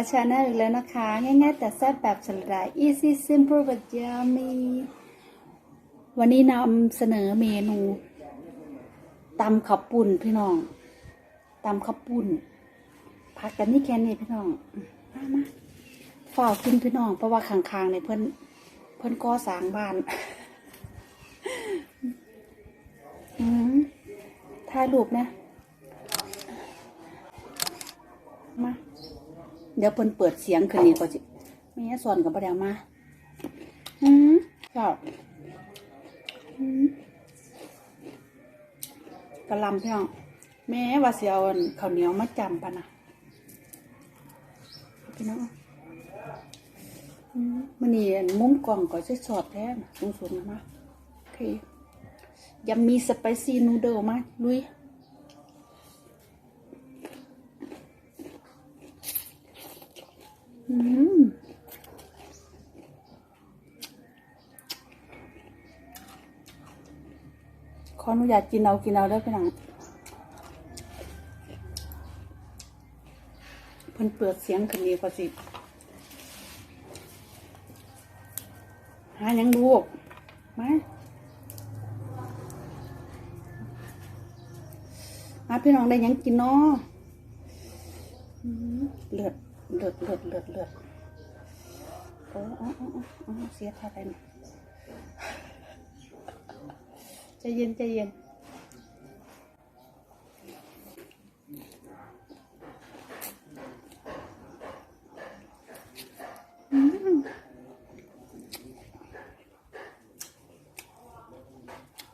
าชาแนลอีกแล้วนะคะ ง่ายๆแต่แซ่บแบบสลดา easy simple but yummy วันนี้นำเสนอเมนูตำข้าวปุ่นพี่น้องตำข้าวปุ่นพักกันนี่แค่นี้พี่น้องมามาฝ่าวกินพี่น้อง เพราะว่าข้างๆในเพิ่อนเพิ่อนก่อสร้างบ้านอืมถ่ายรูปนะ เดี๋ยวเพิ่นเปิดเสียงคืนนี้ก็สิไม่งั้นสอนกับประเดี๋ยวมาอืมก็อืมกะลำพี่น้องแม่ว่าเอาอันข้าวเหนียวมาจำปะนะพี่น้องอืมมันนี่มุ้มกล่องก็จะสอดแท้นะสูงๆนะมาโอเคยำมีสไปซี่นูเดิลมาลุย อืม ขออนุญาตกินเอากินเอาได้พี่น้องเพิ่นเปิดเสียงขึ้นนี้ก็สิหาหยังลูกมามาพี่น้องได้ยังกินเนาะเลือด เลือดเลือดเลือดเลือดโอ้โอ้โอ้โอ้โอ้เสียท่าไปนะใจเย็นใจเย็นอ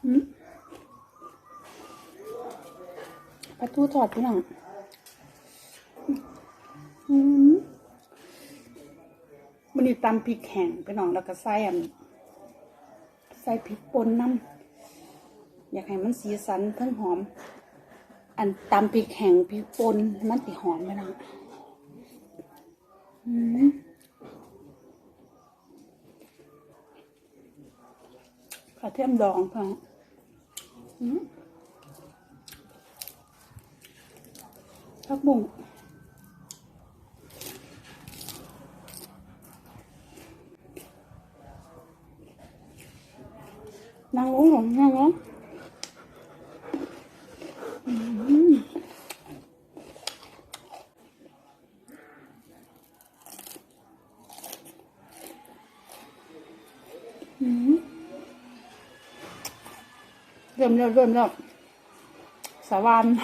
ืมปลาทูทอดพี่น้อง ตำพริกแห้งพี่น้องแล้วก็ใส่อันใส่พริกป่นน้ำอยากให้มันสีสันเพิ่งหอม อันตำพริกแห้งพริกป่นมันติหอมพี่น้องอืมกระเทียมดองพี่น้องอืมผักบุ้งนั่งลงหรอนั่งลงอืมอืม เริ่มแล้วเริ่มแล้วสวรรค์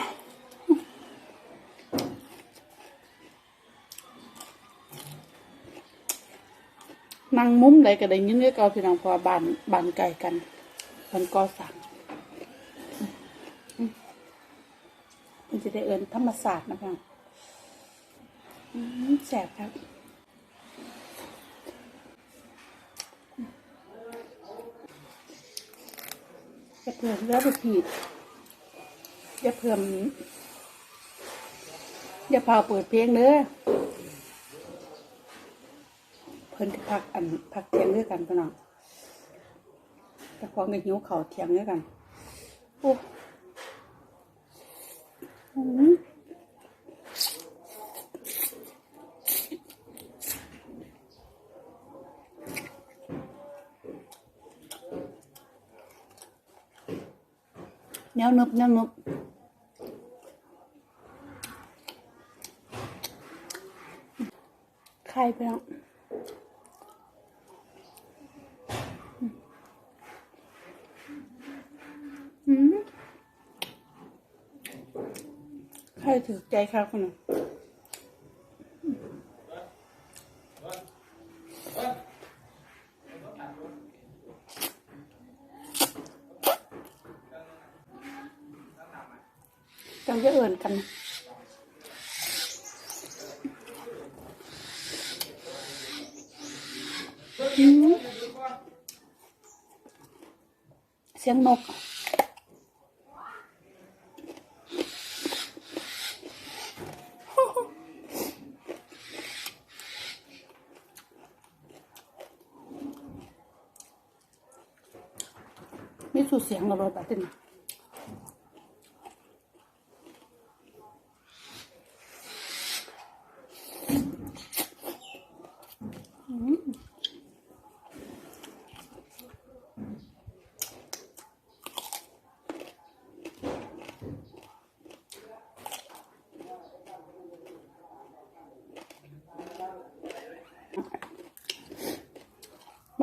นั่งมุ้มใดก็ได้ยินเรื่องเก่าพี่น้องพราะว่าบ้านบานไกลกันมันก็สั่งมันจะได้เอินธรรมศาสตร์นะพี่น้องแสบครับ จะเพิ่มเลือดผิดอย่าเพิ่มอย่าพาเปิดเพลงเด้อเพิ่นจะพักอันพักเทียงด้วยกันพี่น้องแต่พอเงินหิวเขาเทียงด้วยกันโอ้ นวนุบเนวนุบใครไปแล้วอืมใครถือใจครับคุณน่ะ จังจะเอิ่นกันนะเสียงนกมีสูเสียงเราเลยแบบนี้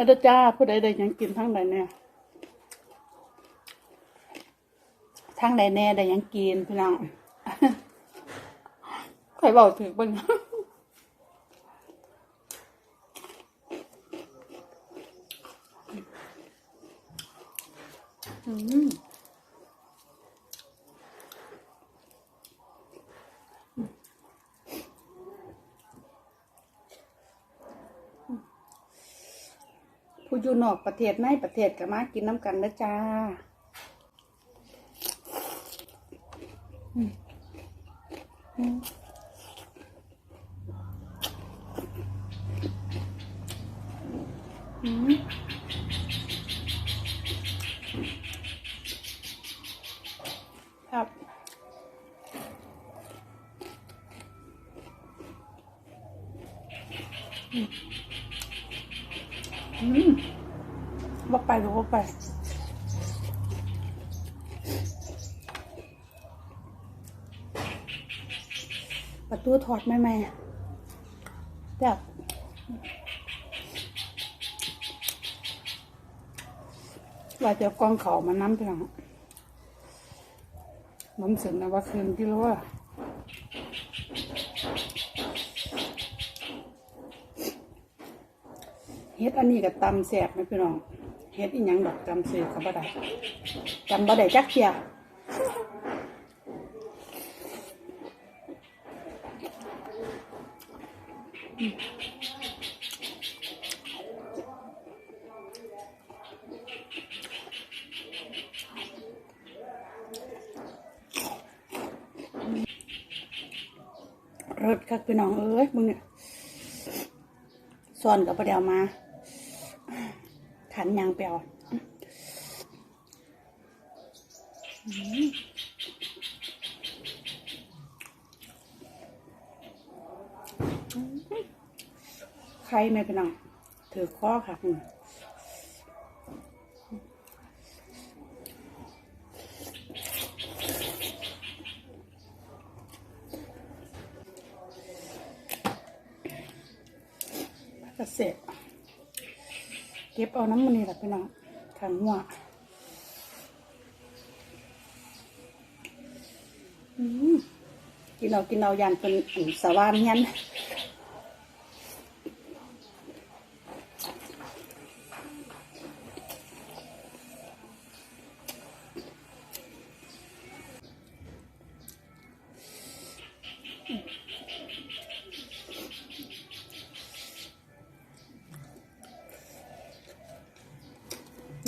มาเด้จ้าผู้ใดได้ยังกินทั้งใดเนี่ยทั้งใดแน่ได้ยังกินพี่น้องใครบอกถึงบ้าง อืมผู้ อยู่นอกประเทศในประเทศก็มากินน้ำกันนะจ้าอืม ไปหรือบอกไประตูถอดไหมแม่เดี๋ยวว่าจะกองเขามาน้ำเพียงน้ำเสร็จนะว่าคืนที่รู้วเฮ็ดอันนี้กับตำแสบไหมพี่น้อง เฮ็ดอีหยังดอกจำซื้อเขาบ่ได้จำบ่ได้จักเทียรสคักพี่น้องเอ้ยมึงเนี่ยซ่อนกับประเดี๋ยวมา ขันยางเปรียวอืมใครไม่เป็นน้องถือข้อค่ะคุณกระเสร็จ ก็บเอาน้ำมันนี่แหละพี่น้องขังหัวกินเอากินเอายานเป็นอันสวานยัน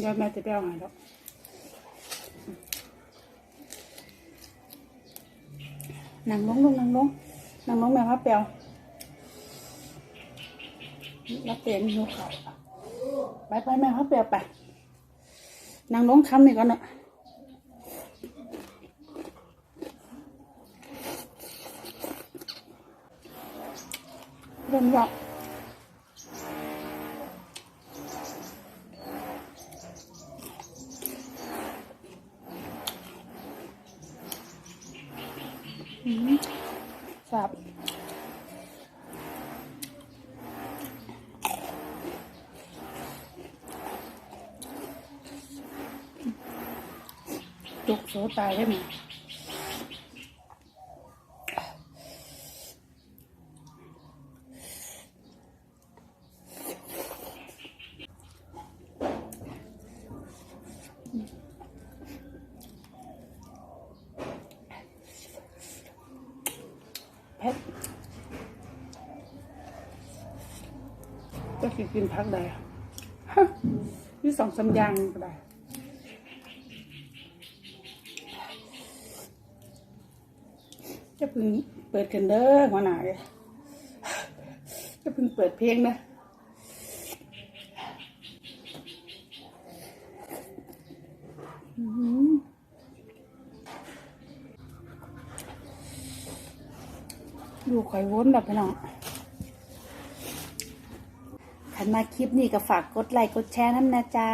เดี๋ยวแม่จะไปเอาใหาแล้วนั่งลงลงนั่งลงนั่งลงแม่ครับเปียวรับเต็มหิวข้าไปไปแม่ครับเปียวไปนั่งลงคำนี่ก่อนเนอะเริ่มยาก จุกโสตายได้ไหมจะกินพักใดฮะมีสองสามอย่างก็ได้ จะเพึ่งเปิดกันเด้อหัวหน้าเลยจะเพึ่งเปิดเพลงนะดูข่อยวนแบบพี่น้องขันมาคลิปนี้ก็ฝากกดไลค์กดแชร์น้ำนะจ้า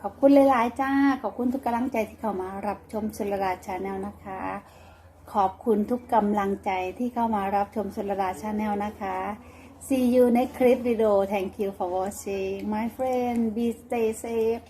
ขอบคุณหลาย ๆ จ้า ขอบคุณทุกกำลังใจที่เข้ามารับชมสุรราชาแนลนะคะ ขอบคุณทุกกำลังใจที่เข้ามารับชมสุรดาชาแนลนะคะ See you next clip video. Thank you for watching. My friend, be stay safe.